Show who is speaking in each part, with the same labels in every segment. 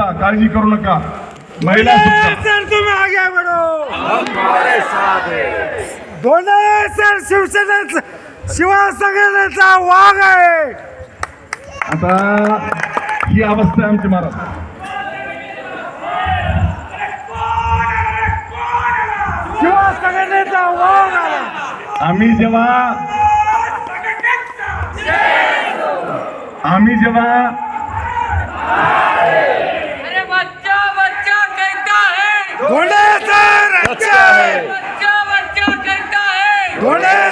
Speaker 1: काळजी करू नका. महिला
Speaker 2: सर तुम्ही आगे दोन्ही सर शिवसेनेचा शिवा संघटनेचा वाघ आहे.
Speaker 1: आता ही अवस्था आहे आमची महाराज.
Speaker 2: शिवा संघटनेचा वाघ
Speaker 1: आम्ही जेव्हा आम्ही जेव्हा
Speaker 3: है
Speaker 2: है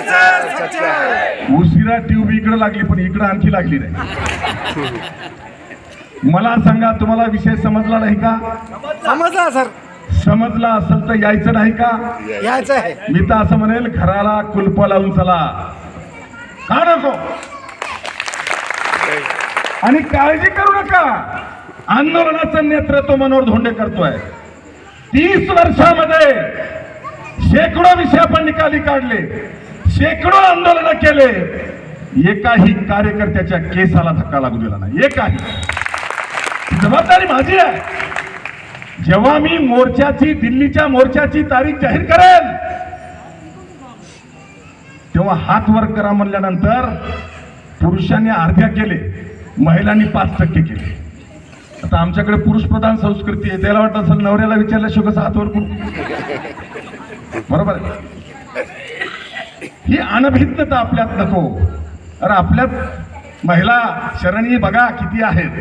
Speaker 3: है
Speaker 2: है
Speaker 1: उशिरा ट्यूब इकडे लागली पण इकडे आणखी लागली नाही. मला सांगा तुम्हाला विषय समजला नाही का?
Speaker 2: समजला सर.
Speaker 1: समजला असेल तर यायचं नाही का?
Speaker 2: यायचं आहे.
Speaker 1: मी तर असं म्हणेल घराला कुलप लावून चला. का नको? आणि काळजी करू नका. आंदोलनाचं नेतृत्व मनोहर धोंडे करतोय. तीस वर्षामध्ये शेकडो विषय आपण निकाली काढले शेकडो आंदोलन केले. एकाही कार्यकर्त्याच्या केसाला धक्का लागू दिला नाही. एकाही. जबाबदारी माझी आहे. जेव्हा मी मोर्चाची दिल्लीच्या मोर्चाची तारीख जाहीर करेल तेव्हा हात वर करा म्हणल्यानंतर पुरुषांनी अर्ध्या केले महिलांनी पाच टक्के केले. आता आमच्याकडे पुरुष प्रधान संस्कृती आहे. त्याला वाटत असं नवऱ्याला विचारल्याशिवाय कसं हातवर करू बरोबर ही अनभिज्ञता आपल्यात नको. अरे आपल्यात महिला शरणी बघा किती आहेत.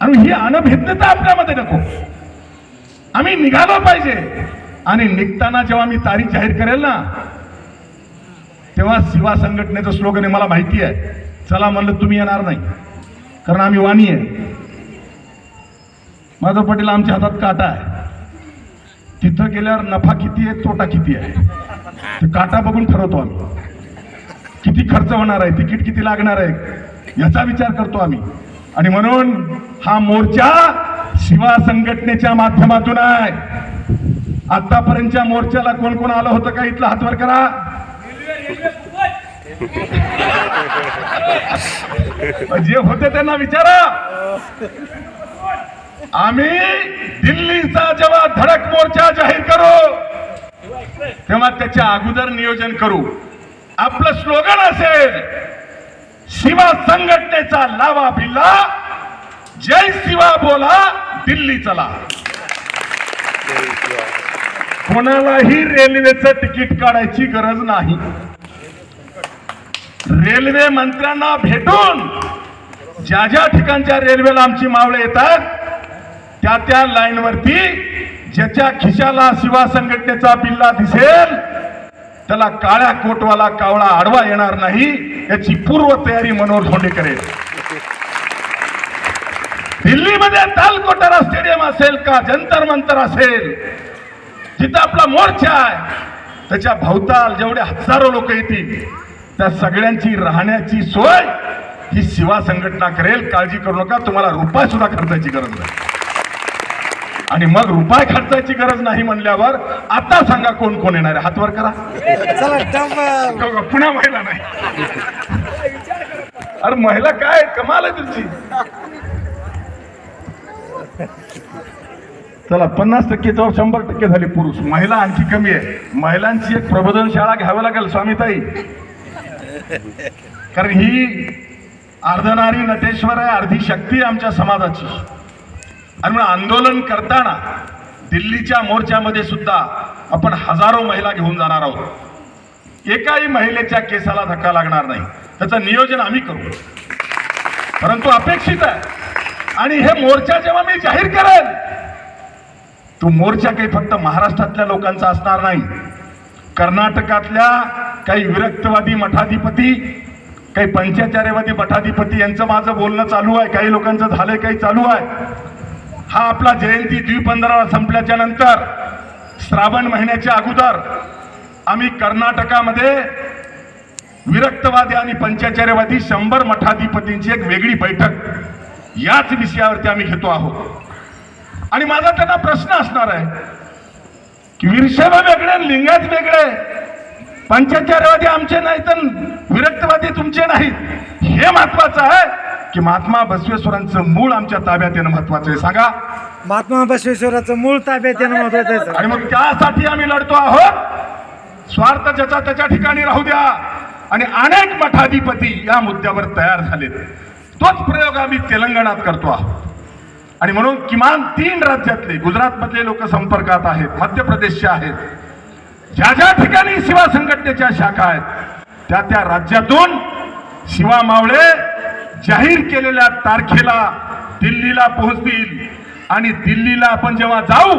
Speaker 1: आणि ही अनभिज्ञता आपल्यामध्ये नको. आम्ही निघालो पाहिजे. आणि निघताना जेव्हा मी तारीख जाहीर करेल ना तेव्हा शिवा संघटनेचं स्लोगन आहे मला माहिती आहे. चला म्हणलं तुम्ही येणार नाही. कारण आम्ही वाणी आहे. माधव पाटील आमच्या हातात काटा आहे. तिथं गेल्यावर नफा किती आहे तोटा किती आहे? ते काटा बघून ठरवतो आम्ही. किती खर्च होणार आहे तिकीट किती लागणार आहे याचा विचार करतो आम्ही. आणि म्हणून हा मोर्चा शिवा संघटनेच्या माध्यमातून आहे. आतापर्यंतच्या मोर्चाला कोण कोण आलं होतं का? इथला हातवर करा. जे होते त्यांना विचारा. आम्ही दिल्लीचा जेव्हा धडक मोर्चा जाहीर करू तेव्हा त्याच्या अगोदर नियोजन करू. आपलं स्लोगन असेल शिवा संघटनेचा लावा भिल्ला जय शिवा बोला दिल्ली चला. कोणालाही रेल्वेचं तिकीट काढायची गरज नाही. रेल्वे मंत्र्यांना भेटून ज्या ज्या ठिकाणच्या रेल्वेला आमची मावळे येतात त्या त्या लाईन वरती ज्याच्या खिशाला शिवा संघटनेचा बिल्ला दिसेल त्याला काळ्या कोटवाला कावळा आडवा येणार नाही याची पूर्व तयारी मनोहर धोंडे करेल दिल्लीमध्ये तालकोटारा स्टेडियम असेल का? जंतर मंतर असेल? जिथं आपला मोर्चा आहे त्याच्या भोवताल जेवढे हजारो लोक येतील त्या सगळ्यांची राहण्याची सोय ही शिवा संघटना करेल. काळजी करू नका तुम्हाला रुपये सुद्धा खर्चायची गरज नाही. आणि मग रुपये खर्चायची गरज नाही म्हणल्यावर आता सांगा कोण कोण येणार आहे. हातवर करा. पुन्हा महिला नाही. अरे महिला काय कमाल आहे तुमची. चला पन्नास टक्के जवळ शंभर टक्के झाले पुरुष. महिला आणखी कमी आहे. महिलांची एक प्रबोधन शाळा घ्यावी लागेल स्वामीताई. कारण ही अर्धनारी नटेश्वर आहे अर्धी शक्ती आमच्या समाजाची. आणि म्हणून आंदोलन करताना दिल्लीच्या मोर्चामध्ये सुद्धा आपण हजारो महिला घेऊन जाणार आहोत. एकाही महिलेच्या केसाला धक्का लागणार नाही. त्याचं नियोजन आम्ही करू. परंतु अपेक्षित आहे. आणि हे मोर्चा जेव्हा मी जाहीर करेन तो मोर्चा काही फक्त महाराष्ट्रातल्या लोकांचा असणार नाही. कर्नाटकातल्या काही विरक्तवादी मठाधिपती काही पंचाचार्यवादी मठाधिपती यांचं माझं बोलणं चालू आहे. काही लोकांचं झालंय काही चालू आहे. हा आपला जयंती द्विपंधरा संपल्याच्या नंतर श्रावण महिन्याच्या अगोदर आम्ही कर्नाटकामध्ये विरक्तवादी आणि पंचाचार्यवादी शंभर मठाधिपतींची एक वेगळी बैठक याच विषयावरती आम्ही घेतो आहोत. आणि माझा त्यांना प्रश्न असणार आहे की विरशभ वेगळे लिंगायत वेगळे पंचाचार्यवादी आमचे नाही तर विरक्तवादी तुमचे नाहीत हे महत्वाचं आहे. की महात्मा बसवेश्वरांचं मूळ आमच्या ताब्यात येणं महत्वाचं आहे. सांगा.
Speaker 2: महात्मा बसवेश्वराचं मूळ ताब्यात येणं महत्वाचं आहे
Speaker 1: आणि मग त्यासाठी आम्ही लढतो आहोत. स्वार्थ ज्याचा त्याच्या ठिकाणी राहू द्या. आणि अनेक मठाधिपती या मुद्द्यावर तयार झालेत. तोच प्रयोग आम्ही तेलंगणात करतो आहोत. आणि म्हणून किमान तीन राज्यातले गुजरात मधले लोक संपर्कात आहेत मध्य प्रदेशचे आहेत. ज्या ज्या ठिकाणी शिवा संघटनेच्या शाखा आहेत त्या त्या राज्यातून शिवा मावळे जाहीर केलेल्या तारखेला दिल्लीला पोहोचतील. आणि दिल्लीला आपण जेव्हा जाऊ